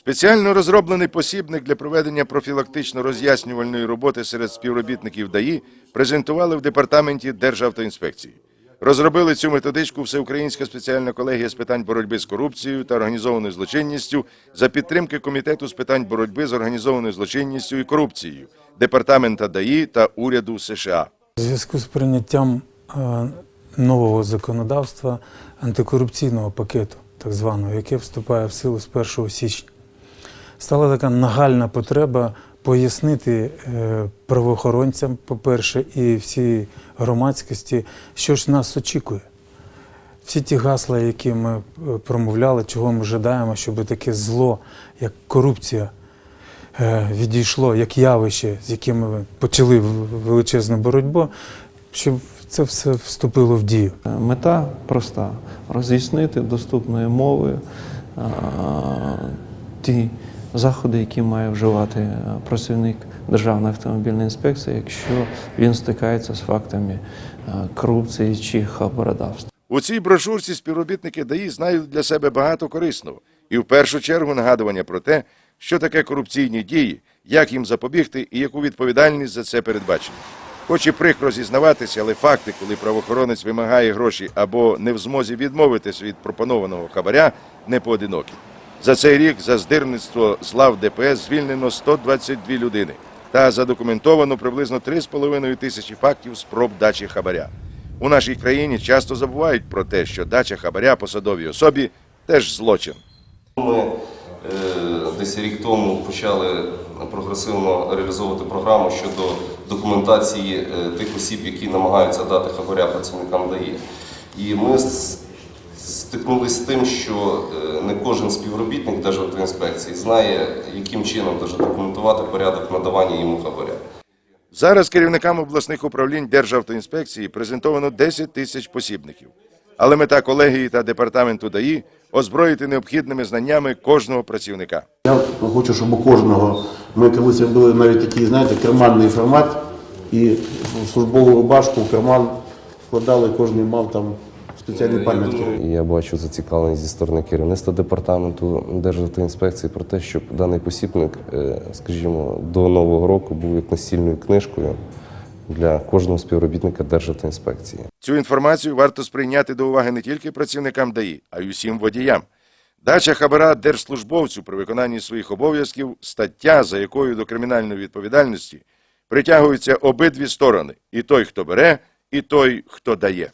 Спеціально розроблений посібник для проведення профілактично-роз'яснювальної роботи серед співробітників ДАІ презентували в департаменті Державтоінспекції. Розробили цю методичку Всеукраїнська спеціальна колегія з питань боротьби з корупцією та організованою злочинністю за підтримки Комітету з питань боротьби з організованою злочинністю і корупцією, департамента ДАІ та уряду США. У зв'язку з прийняттям е, нового законодавства антикорупційного пакету, так званого, яке вступає в силу з 1 січня, стала така нагальна потреба пояснити е, правоохоронцям, по-перше, і всій громадськості, що ж нас очікує. Всі ті гасла, які ми е, промовляли, чого ми жадаємо, щоб таке зло, як корупція, е, відійшло як явище, з яким ми почали величезну боротьбу, щоб це все вступило в дію. Мета проста: роз'яснити доступною мовою ті заходи, які має вживати е, працівник Державної автомобільної інспекції, якщо він стикається з фактами е, корупції чи хабародавства. У цій брошурці співробітники ДАІ знають для себе багато корисного і в першу чергу нагадування про те, що таке корупційні дії, як їм запобігти і яку відповідальність за це передбачено. Хоч і прикро зізнаватися, але факти, коли правоохоронець вимагає гроші або не в змозі відмовитись від пропонованого хабаря, не поодинокі. За цей рік за здирництво з лав ДПС звільнено 122 людини та задокументовано приблизно 3,5 тисячі фактів спроб дачі хабаря. У нашій країні часто забувають про те, що дача хабаря посадовій особі теж злочин. Ми е, десь рік тому почали прогресивно реалізовувати програму щодо документації е, тих осіб, які намагаються дати хабаря працівникам ДАІ. І ми с- стикнулися з тим, що е, не кожен співробітник Державтоінспекції знає, яким чином документувати порядок надавання йому хабаря. Зараз керівникам обласних управлінь Державтоінспекції презентовано 10 тисяч посібників. Але мета колегії та департаменту ДАІ озброїти необхідними знаннями кожного працівника. Я хочу, щоб у кожного ми колись робили навіть такий, знаєте, карманний формат, і службову рубашку в карман вкладали, кожен мав там спеціальні пам'ятки. Я бачу зацікавленість зі сторони керівництва департаменту Державтоінспекції про те, щоб даний посібник, е, скажімо, до нового року був як настільною книжкою для кожного співробітника Державтоінспекції. Цю інформацію варто сприйняти до уваги не тільки працівникам ДАІ, а й усім водіям. Дача хабара держслужбовцю при виконанні своїх обов'язків стаття, за якою до кримінальної відповідальності притягуються обидві сторони: і той, хто бере, і той, хто дає.